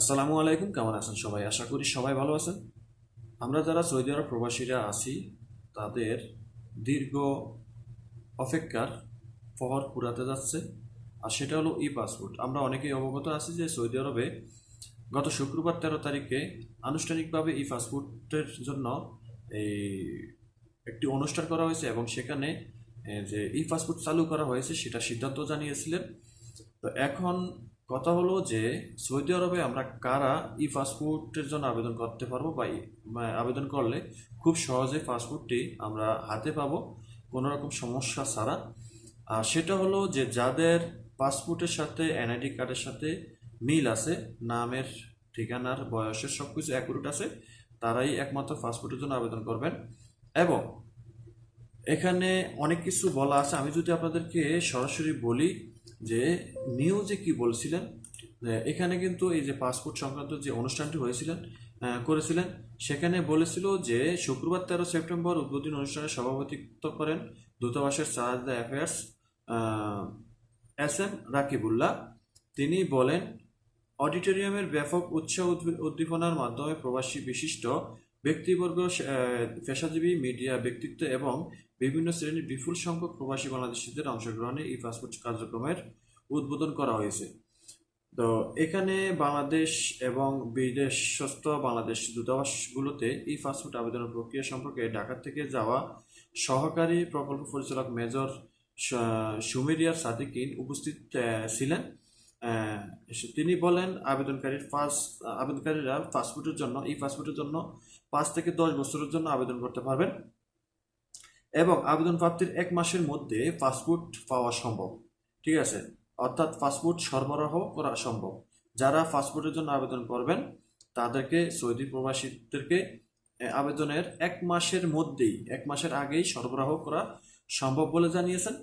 আসসালামু আলাইকুম, কেমন আছেন সবাই? আশা করি সবাই ভালো আছেন। আমরা যারা সৌদি আরব প্রবাসীরা আছি, তাদের দীর্ঘ অপেক্ষার ফহর পুরাতে যাচ্ছে, আর সেটা হলো ই পাসপোর্ট আমরা অনেকেই অবগত আছি যে সৌদি আরবে গত শুক্রবার তেরো তারিখে আনুষ্ঠানিকভাবে ই পাসপোর্টের জন্য এই একটি অনুষ্ঠান করা হয়েছে এবং সেখানে যে ই পাসপোর্ট চালু করা হয়েছে সেটা সিদ্ধান্ত জানিয়েছিলেন। তো এখন কথা হলো যে সৌদি আরবে আমরা কারা ই পাসপোর্টের জন্য আবেদন করতে পারব বা বা আবেদন করলে খুব সহজে পাসপোর্টটি আমরা হাতে পাবো, কোনো রকম সমস্যা ছাড়া। আর সেটা হলো যে যাদের পাসপোর্টের সাথে এনআইডি কার্ডের সাথে মিল আছে, নামের, ঠিকানার, বয়সের সব কিছু অ্যাকুরেট আছে, তারাই একমাত্র পাসপোর্টের জন্য আবেদন করবেন। এবং এখানে অনেক কিছু বলা আছে। আমি যদি আপনাদেরকে সরাসরি বলি যে নিউজে কি বলছিলেন এখানে কিন্তু এই যে পাসপোর্ট সংক্রান্ত যে অনুষ্ঠানটি হয়েছিলেন করেছিলেন, সেখানে বলেছিল যে শুক্রবার তেরো সেপ্টেম্বর উদ্বোধনী অনুষ্ঠানে সভাপতিত্ব করেন দূতাবাসের the affairs S M Rakibullah. তিনি বলেন, অডিটোরিয়ামের ব্যাপক উৎসাহ উদ্দীপনার মাধ্যমে প্রবাসী বিশিষ্ট ব্যক্তিবর্গ পেশাজীবী, মিডিয়া ব্যক্তিত্ব এবং বিভিন্ন শ্রেণির বিপুল সংখ্যক প্রবাসী বাংলাদেশিদের অংশগ্রহণে ই পাসপোর্ট কার্যক্রমের উদ্বোধন করা হয়েছে। তো এখানে বাংলাদেশ এবং বিদেশস্থ বাংলাদেশ দূতাবাসগুলোতে ই পাসপোর্ট আবেদনের প্রক্রিয়া সম্পর্কে ঢাকা থেকে যাওয়া সহকারী প্রকল্প পরিচালক মেজর সুমেরিয়ার সাদিকিন উপস্থিত ছিলেন। তিনি বলেন, আবেদনকারীর ফার্স্ট আবেদনকারীরা পাসপোর্টের জন্য ই পাসপোর্টের জন্য পাঁচ থেকে দশ বছরের জন্য আবেদন করতে পারবেন। এবং আবেদন প্রাপ্তির এক মাসের মধ্যে পাসপোর্ট পাওয়া সম্ভব। ঠিক আছে? অর্থাৎ পাসপোর্ট সরবরাহ করা সম্ভব। যারা পাসপোর্টের জন্য আবেদন করবেন, তাদেরকে সৌদি প্রবাসীদেরকে আবেদনের এক মাসের মধ্যেই, এক মাসের আগেই সরবরাহ করা সম্ভব বলে জানিয়েছেন।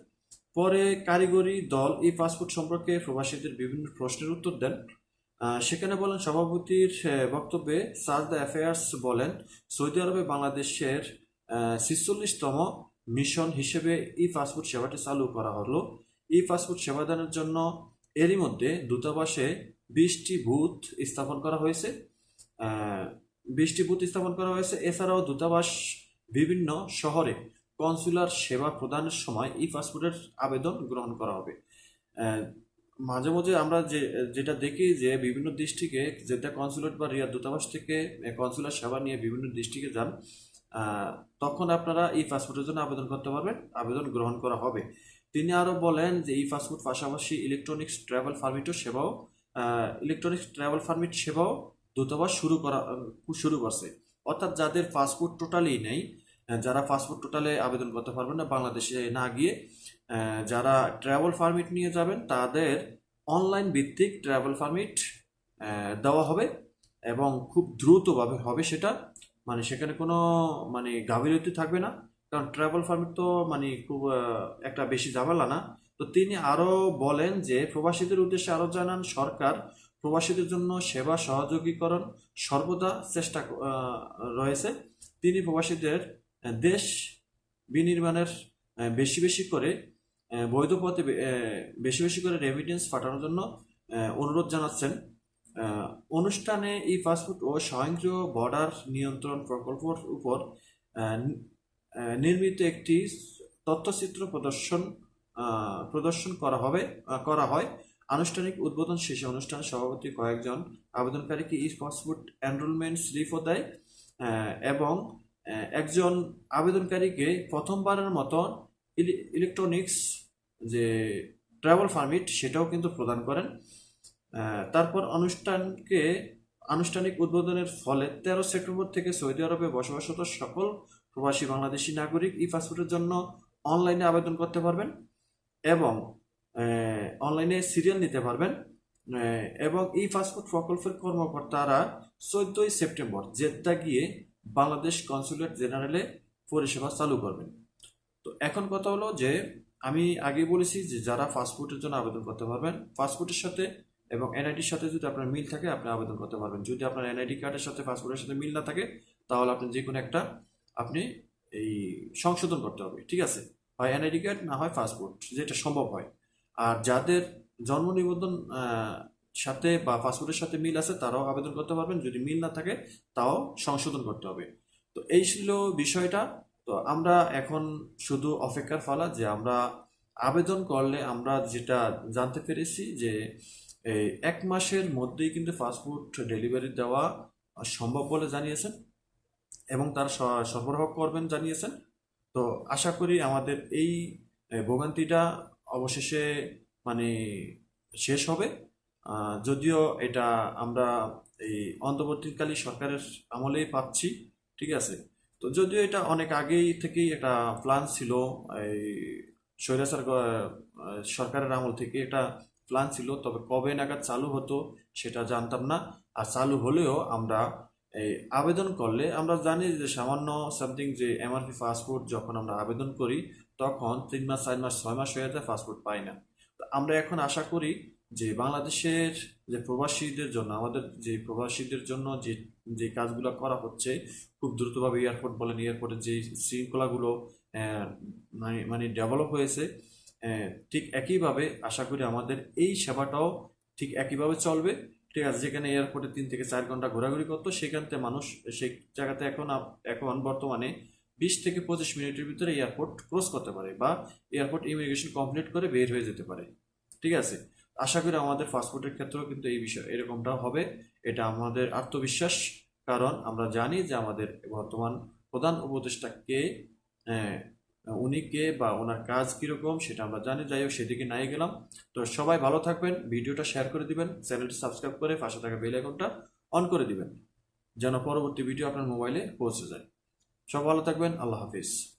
পরে কারিগরি দল এই পাসপোর্ট সম্পর্কে প্রবাসীদের বিভিন্ন প্রশ্নের উত্তর দেন। সেখানে বলেন, সভাপতির বক্তব্যে সাজ দ্য অ্যাফেয়ার্স বলেন, সৌদি আরবে বাংলাদেশের ছিচল্লিশতম মিশন হিসেবে ই পাসপোর্ট সেবাটি চালু করা হলো। ই পাসপোর্ট সেবাদানের জন্য এরই মধ্যে দূতাবাসে বিশটি বুথ স্থাপন করা হয়েছে। বিশটি বুথ স্থাপন করা হয়েছে। এছাড়াও দূতাবাস বিভিন্ন শহরে কনসুলার সেবা প্রদানের সময় ই পাসপোর্টের আবেদন গ্রহণ করা হবে। মাঝে মাঝে আমরা যে, যেটা দেখি যে বিভিন্ন ডিস্ট্রিক্টে যেটা কনসুলেট বা রিয়াদ দূতাবাস থেকে কনসুলার সেবা নিয়ে বিভিন্ন ডিস্ট্রিক্টে যান তখন আপনারা এই পাসপোর্টের জন্য আবেদন করতে পারবেন, আবেদন গ্রহণ করা হবে। তিনি আরও বলেন যে ই পাসপোর্ট পাশাপাশি ইলেকট্রনিক্স ট্রাভেল পারমিটও সেবাও ইলেকট্রনিক্স ট্রাভেল পারমিট সেবাও দূতাবাস শুরু করা শুরু করছে। অর্থাৎ যাদের পাসপোর্ট টোটালি নেই যারা পাসপোর্ট টোটালে আবেদন করতে পারবেন না, বাংলাদেশে না গিয়ে যারা ট্রাভেল পারমিট নিয়ে যাবেন, তাদের অনলাইন ভিত্তিক ট্রাভেল পারমিট দেওয়া হবে এবং খুব দ্রুতভাবে হবে সেটা। মানে সেখানে কোনো মানে গাফিলতি থাকবে না। কারণ ট্রাভেল পারমিট তো মানে খুব একটা বেশি ঝামেলা না। তো তিনি আরও বলেন যে, প্রবাসীদের উদ্দেশ্যে আরও জানান, সরকার প্রবাসীদের জন্য সেবা সহযোগীকরণ সর্বদা চেষ্টা রয়েছে। তিনি প্রবাসীদের দেশ বিনির্মাণের বেশি বেশি করে বৈধ পথে বেশি বেশি করে রেমিটেন্স পাঠানোর জন্য অনুরোধ জানাচ্ছেন। অনুষ্ঠানে ই পাসপোর্ট ও স্বয়ংক্রিয় বর্ডার নিয়ন্ত্রণ প্রকল্পের উপর নির্মিত একটি তথ্যচিত্র প্রদর্শন প্রদর্শন করা হবে করা হয়। আনুষ্ঠানিক উদ্বোধন শেষে অনুষ্ঠানে সভাপতি কয়েকজন আবেদনকারীকে ই পাসপোর্ট এনরোলমেন্ট স্লিপও দেয় এবং একজন আবেদনকারীকে প্রথমবারের মতো ইলেকট্রনিক্স যে ট্রাভেল পারমিট সেটাও কিন্তু প্রদান করেন। তারপর অনুষ্ঠানকে আনুষ্ঠানিক উদ্বোধনের ফলে তেরো সেপ্টেম্বর থেকে সৌদি আরবে বসবাসরত সকল প্রবাসী বাংলাদেশি নাগরিক ই পাসপোর্টের জন্য অনলাইনে আবেদন করতে পারবেন এবং অনলাইনে সিরিয়াল নিতে পারবেন এবং ই পাসপোর্ট প্রকল্পের কর্মকর্তারা চোদ্দই সেপ্টেম্বর জেদ্দা গিয়ে বাংলাদেশ কনসুলেট জেনারেলে পরিষেবা চালু করবেন। তো এখন কথা হলো যে, আমি আগে বলেছি যে যারা পাসপোর্টের জন্য আবেদন করতে পারবেন, পাসপোর্টের সাথে এবং এনআইডির সাথে যদি আপনার মিল থাকে, আপনি আবেদন করতে পারবেন। যদি আপনার এনআইডি কার্ডের সাথে, পাসপোর্টের সাথে মিল না থাকে, তাহলে আপনি যে কোনো একটা আপনি এই সংশোধন করতে হবে, ঠিক আছে? হয় এনআইডি কার্ড না হয় পাসপোর্ট, যেটা সম্ভব হয়। আর যাদের জন্ম নিবন্ধন সাথে বা পাসপোর্টের সাথে মিল আছে, তারাও আবেদন করতে পারবেন। যদি মিল না থাকে, তাও সংশোধন করতে হবে। তো এই ছিল বিষয়টা। তো আমরা এখন শুধু অপেক্ষার ফালা যে আমরা আবেদন করলে আমরা যেটা জানতে পেরেছি যে এই এক মাসের মধ্যেই কিন্তু পাসপোর্ট ডেলিভারি দেওয়া সম্ভব বলে জানিয়েছেন এবং তারা সরবরাহ করবেন জানিয়েছেন। তো আশা করি আমাদের এই ভোগান্তিটা অবশেষে মানে শেষ হবে। যদিও এটা আমরা এই অন্তর্বর্তীকালী সরকারের আমলেই পাচ্ছি, ঠিক আছে? তো যদিও এটা অনেক আগেই থেকেই একটা প্ল্যান ছিল, এই স্বৈরাচার সরকারের আমল থেকে। এটা প্ল্যান ছিল, তবে কবে নাগাদ চালু হতো সেটা জানতাম না। আর চালু হলেও আমরা এই আবেদন করলে আমরা জানি যে সামান্য সামথিং যে এমআরপি পাসপোর্ট যখন আমরা আবেদন করি, তখন তিন মাস, চার মাস, ছয় মাস হয়ে যায় পাসপোর্ট পাই না। আমরা এখন আশা করি যে বাংলাদেশের যে প্রবাসীদের জন্য, আমাদের যে প্রবাসীদের জন্য যে যে কাজগুলো করা হচ্ছে, খুব দ্রুতভাবে এয়ারপোর্ট বলেন এয়ারপোর্টের যে শৃঙ্খলাগুলো মানে মানে ডেভেলপ হয়েছে ঠিক একইভাবে আশা করি আমাদের এই সেবাটাও ঠিক একইভাবে চলবে। ঠিক আছে, যেখানে এয়ারপোর্টে তিন থেকে চার ঘণ্টা ঘোরাঘুরি করতো সেখান থেকে মানুষ, সেই জায়গাতে এখন এখন বর্তমানে বিশ থেকে পঁচিশ মিনিটের ভিতরে এয়ারপোর্ট ক্রস করতে পারে বা এয়ারপোর্ট ইমিগ্রেশন কমপ্লিট করে বের হয়ে যেতে পারে। ঠিক আছে, আশা করি আমাদের পাসপোর্টের ক্ষেত্রেও কিন্তু এই বিষয় এরকমটা হবে, এটা আমাদের আত্মবিশ্বাস, কারণ আমরা জানি যে আমাদের বর্তমান প্রধান উপদেষ্টা উনি কে বা ওনার কাজ কীরকম সেটা আমরা জানি। যাই হোক, সেদিকে নাই গেলাম। তো সবাই ভালো থাকবেন, ভিডিওটা শেয়ার করে দিবেন, চ্যানেলটি সাবস্ক্রাইব করে পাশে থাকা বেল আইকনটা অন করে দিবেন, যেন পরবর্তী ভিডিও আপনার মোবাইলে পৌঁছে যায়। সব ভালো থাকবেন, আল্লাহ হাফিজ।